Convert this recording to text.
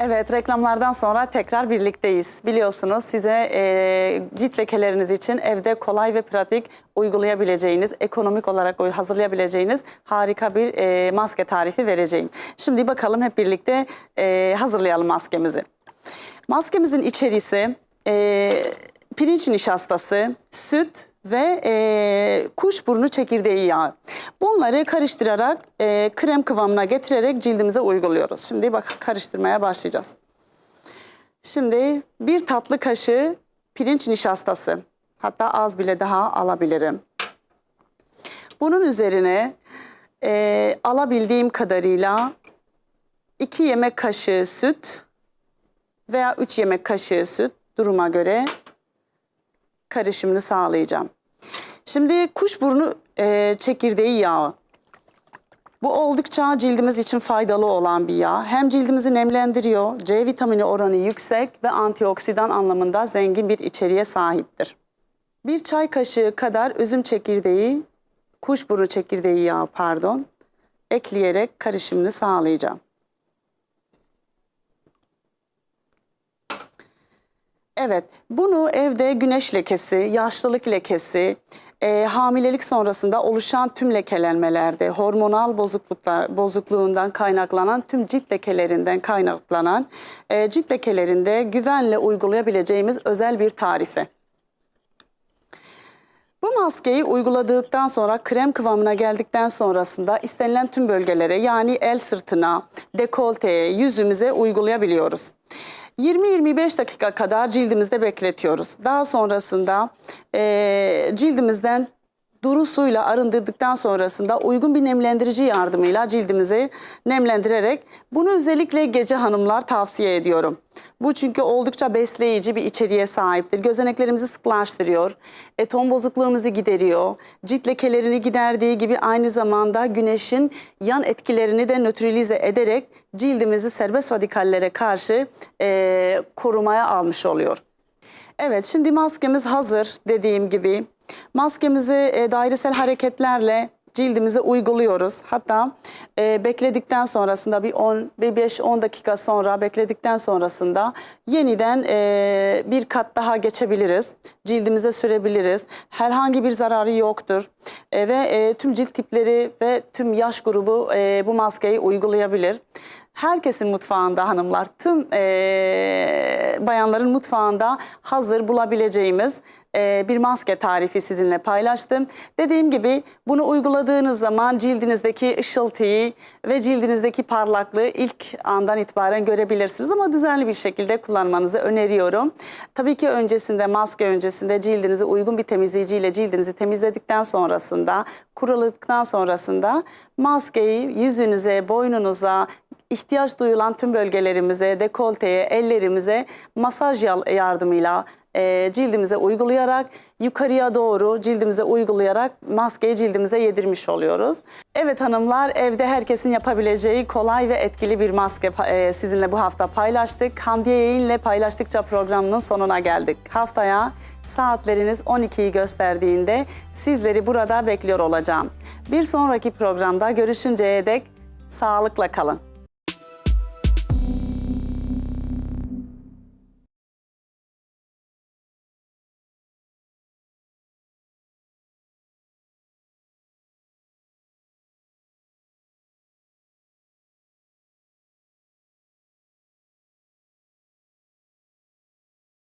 Evet, reklamlardan sonra tekrar birlikteyiz. Biliyorsunuz size e, cilt lekeleriniz için evde kolay ve pratik uygulayabileceğiniz, ekonomik olarak hazırlayabileceğiniz harika bir e, maske tarifi vereceğim. Şimdi bakalım hep birlikte e, hazırlayalım maskemizi. Maskemizin içerisi e, pirinç nişastası, süt ve e, kuşburnu çekirdeği yağı. Bunları karıştırarak e, krem kıvamına getirerek cildimize uyguluyoruz. Şimdi bak karıştırmaya başlayacağız. Şimdi bir tatlı kaşığı pirinç nişastası. Hatta az bile daha alabilirim. Bunun üzerine e, alabildiğim kadarıyla 2 yemek kaşığı süt veya 3 yemek kaşığı süt duruma göre karışımını sağlayacağım. Şimdi kuşburnu e, çekirdeği yağı. Bu oldukça cildimiz için faydalı olan bir yağ. Hem cildimizi nemlendiriyor, C vitamini oranı yüksek ve antioksidan anlamında zengin bir içeriğe sahiptir. Bir çay kaşığı kadar üzüm çekirdeği, kuşburnu çekirdeği yağı pardon, ekleyerek karışımını sağlayacağım. Evet, bunu evde güneş lekesi, yaşlılık lekesi, e, hamilelik sonrasında oluşan tüm lekelenmelerde, hormonal bozukluklar bozukluğundan kaynaklanan tüm cilt lekelerinden kaynaklanan e, cilt lekelerinde güvenle uygulayabileceğimiz özel bir tarife. Bu maskeyi uyguladıktan sonra krem kıvamına geldikten sonrasında istenilen tüm bölgelere yani el sırtına, dekolteye, yüzümüze uygulayabiliyoruz. 20-25 dakika kadar cildimizde bekletiyoruz. Daha sonrasında eee, cildimizden duru suyla arındırdıktan sonrasında uygun bir nemlendirici yardımıyla cildimizi nemlendirerek bunu özellikle gece hanımlar tavsiye ediyorum. Bu çünkü oldukça besleyici bir içeriğe sahiptir. Gözeneklerimizi sıklaştırıyor, e, ton bozukluğumuzu gideriyor, cilt lekelerini giderdiği gibi aynı zamanda güneşin yan etkilerini de nötralize ederek cildimizi serbest radikallere karşı e, korumaya almış oluyor. Evet şimdi maskemiz hazır dediğim gibi. Maskemizi e, dairesel hareketlerle cildimize uyguluyoruz. Hatta e, bekledikten sonrasında bir 10 bir 5-10 dakika sonra bekledikten sonrasında yeniden e, bir kat daha geçebiliriz. Cildimize sürebiliriz. Herhangi bir zararı yoktur. E, ve e, tüm cilt tipleri ve tüm yaş grubu e, bu maskeyi uygulayabilir. Herkesin mutfağında hanımlar, tüm e, bayanların mutfağında hazır bulabileceğimiz e, bir maske tarifi sizinle paylaştım. Dediğim gibi bunu uyguladığınız zaman cildinizdeki ışıltıyı ve cildinizdeki parlaklığı ilk andan itibaren görebilirsiniz. Ama düzenli bir şekilde kullanmanızı öneriyorum. Tabii ki öncesinde, maske öncesinde cildinizi uygun bir temizleyiciyle cildinizi temizledikten sonrasında, kuruladıktan sonrasında maskeyi yüzünüze, boynunuza, ihtiyaç duyulan tüm bölgelerimize, dekolteye, ellerimize masaj yardımıyla e, cildimize uygulayarak yukarıya doğru cildimize uygulayarak maskeyi cildimize yedirmiş oluyoruz. Evet hanımlar evde herkesin yapabileceği kolay ve etkili bir maske e, sizinle bu hafta paylaştık. Hamdiye Yayın'la paylaştıkça programının sonuna geldik. Haftaya saatleriniz 12'yi gösterdiğinde sizleri burada bekliyor olacağım. Bir sonraki programda görüşünceye dek sağlıkla kalın.